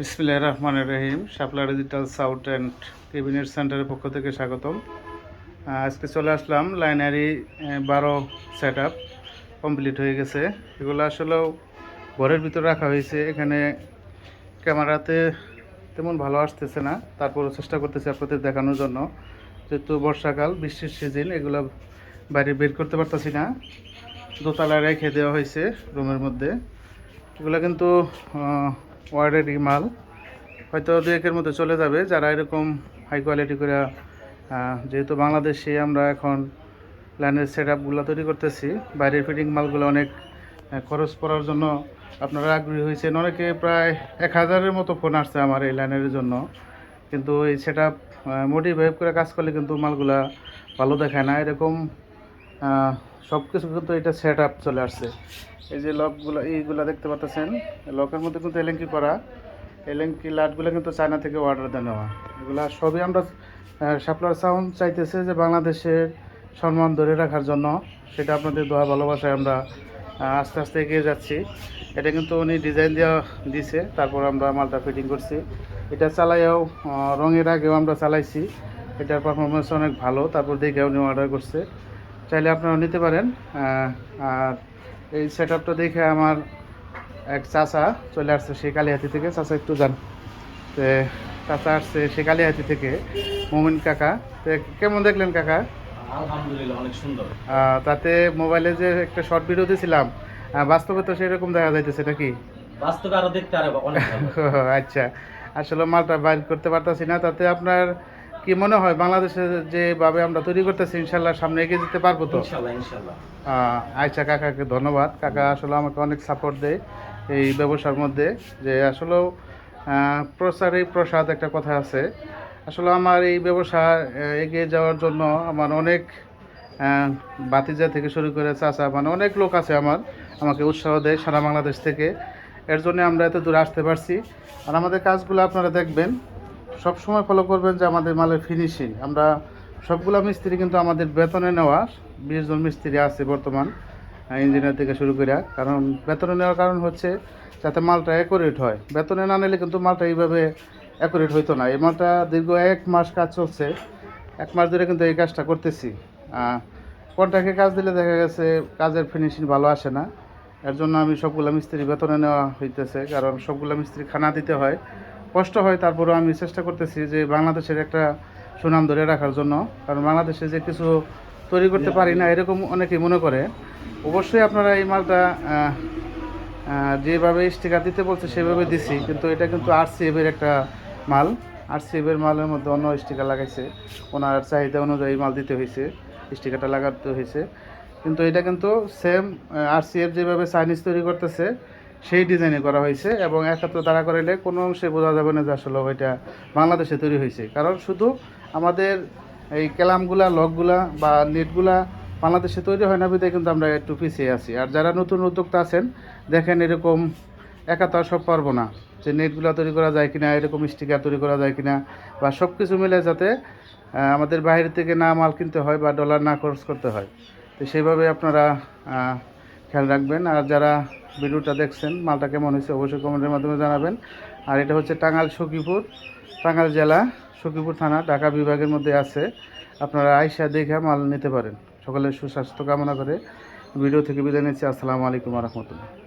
বিসমিল্লাহ রহমান রহিম, শাপলা ডিজিটাল সাউট অ্যান্ড কেবিনেট সেন্টারের পক্ষ থেকে স্বাগতম। আজকে চলে আসলাম লাইনারি বারো সেট আপ কমপ্লিট হয়ে গেছে। এগুলো আসলেও ঘরের ভিতর রাখা হয়েছে, এখানে ক্যামেরাতে তেমন ভালো আসতেছে না। তারপরও চেষ্টা করতেছি আপনাদের দেখানোর জন্য। যেহেতু বর্ষাকাল, বৃষ্টির সিজন, এগুলো বাইরে বের করতে পারতেছি না। দোতলায় রেখে দেওয়া হয়েছে রুমের মধ্যে। এগুলো কিন্তু ওয়ার্ডেরই মাল। হয়তো দু একের মধ্যে চলে যাবে। যারা এরকম হাই কোয়ালিটি করে যেহেতু বাংলাদেশে আমরা এখন লাইনের সেট আপগুলো তৈরি করতেছি, বাইরের ফিটিং মালগুলো অনেক খরচ পড়ার জন্য আপনারা আগ্রহী হয়েছেন। অনেকে প্রায় এক হাজারের মতো ফোন আসছে আমার এই লাইনের জন্য। কিন্তু এই সেট আপ মোটিভেট করে কাজ করলে কিন্তু মালগুলা ভালো দেখায় না। এরকম সব কিছু কিন্তু এটা সেট আপ চলে আসছে। এই যে লকগুলো এইগুলো দেখতে পাচ্ছেন? লকের মধ্যে কিন্তু এলেঙ্কি করা। এলেঙ্কি লাটগুলো কিন্তু চায়না থেকে অর্ডার দেওয়া নেওয়া। এগুলো সবই আমরা সাপ্লার সাউন্ড চাইতেছে যে বাংলাদেশের সম্মান ধরে রাখার জন্য। সেটা আপনাদের দোয়া ভালোবাসায় আমরা আস্তে আস্তে এগিয়ে যাচ্ছি। এটা কিন্তু উনি ডিজাইন দেওয়া দিছে তারপর আমরা মালটা ফিটিং করছি। এটা চালাইও আহ, রঙের আগেও আমরা চালাইছি। এটার পারফরমেন্স অনেক ভালো তারপর দেখে উনি অর্ডার করছে। চাইলে আপনারা নিতে পারেন। আর এই সেট আপটা দেখে আমার এক চাচা চলে আসছে সেই কালিহাতি থেকে। চাচা একটু যান। তো চাচা আসছে সেই কালিহাতি থেকে মোমিন কাকা। তো কেমন দেখলেন কাকা? আলহামদুলিল্লাহ অনেক সুন্দর। তাতে মোবাইলে যে একটা শর্ট ভিডিও দিয়েছিলাম বাস্তবে তো সেরকম দেখা যাইতেছে নাকি? বাস্তবে আরও দেখতে আরও অনেক আচ্ছা আসলে মালটা বাইর করতে পারতাছি না। তাতে আপনার কি মনে হয় বাংলাদেশে যেভাবে আমরা তৈরি করতেছি ইনশাল্লাহ সামনে এগিয়ে যেতে পারব তো? আচ্ছা কাকাকে ধন্যবাদ। কাকা আসলে আমাকে অনেক সাপোর্ট দেয় এই ব্যবসার মধ্যে যে আসলেও প্রচারেই প্রসাদ একটা কথা আছে। আসলে আমার এই ব্যবসা এগিয়ে যাওয়ার জন্য আমার অনেক বাতিজা থেকে শুরু করে চাচা মানে অনেক লোক আছে আমার আমাকে উৎসাহ দেয় সারা বাংলাদেশ থেকে। এর জন্য আমরা এত দূরে আসতে পারছি। আর আমাদের কাজগুলো আপনারা দেখবেন। সব সময় ফলো করবেন যে আমাদের মালের ফিনিশিং আমরা সবগুলো মিস্ত্রি কিন্তু আমাদের বেতনে নেওয়া, বিশ জন মিস্ত্রি আছে বর্তমান ইঞ্জিনিয়ার থেকে শুরু করে। কারণ বেতনে নেওয়ার কারণ হচ্ছে যাতে মালটা অ্যাকুরেট হয়। বেতনে না নিলে কিন্তু মালটা এইভাবে অ্যাকুরেট হইতো না। এই মালটা দীর্ঘ এক মাস কাজ চলছে। এক মাস ধরে কিন্তু এই কাজটা করতেছি। কন্ট্রাক্টে কাজ দিলে দেখা গেছে কাজের ফিনিশিং ভালো আসে না। এর জন্য আমি সবগুলো মিস্ত্রি বেতনে নেওয়া হইতেছে। কারণ সবগুলো মিস্ত্রি খানা দিতে হয়। কষ্ট হয়, তারপরেও আমি চেষ্টা করতেছি যে বাংলাদেশের একটা সুনাম ধরে রাখার জন্য। কারণ বাংলাদেশে যে কিছু তৈরি করতে পারি না, এরকম অনেকেই মনে করে। অবশ্যই আপনারা এই মালটা যেভাবে স্টিকার দিতে বলছে সেভাবে দিছি, কিন্তু এটা কিন্তু আর এর একটা মাল। আর এর মালের মধ্যে অন্য স্টিকার লাগাইছে। ওনার চাহিদা অনুযায়ী মাল দিতে হয়েছে, স্টিকারটা লাগাতে হয়েছে। কিন্তু এটা কিন্তু সেম আর সিএফ যেভাবে চাইনিজ তৈরি করতেছে সেই ডিজাইনে করা হয়েছে এবং একাত্র তারা করাইলে কোনো অংশে বোঝা যাবে না যে আসলে ওইটা বাংলাদেশে তৈরি হয়েছে। কারণ শুধু আমাদের এই ক্যালামগুলা লকগুলা বা নেটগুলা বাংলাদেশে তৈরি হয় না বিধায় কিন্তু আমরা একটু পিছিয়ে আছি। আর যারা নতুন উদ্যোক্তা আছেন, দেখেন এরকম একা তো সব পারব না যে নেটগুলো তৈরি করা যায় কিনা, এরকম স্টিকার তৈরি করা যায় কিনা, বা সব কিছু মিলে যাতে আমাদের বাইরে থেকে না মাল কিনতে হয় বা ডলার না খরচ করতে হয়। তো সেইভাবে আপনারা খেয়াল রাখবেন। আর যারা ভিডিওটা দেখছেন, মালটা কেমন হয়েছে অবশ্যই কমেন্টের মাধ্যমে জানাবেন। আর এটা হচ্ছে টাঙ্গাল সখীপুর টাঙ্গাল জেলা সখীপুর থানা, ঢাকা বিভাগের মধ্যে আছে। আপনারা আয়সা দেখে মাল নিতে পারেন। সকলের সুস্বাস্থ্য কামনা করে ভিডিও থেকে বিদায় নিচ্ছি। আসসালামু আলাইকুম রহমতুল্লাহ।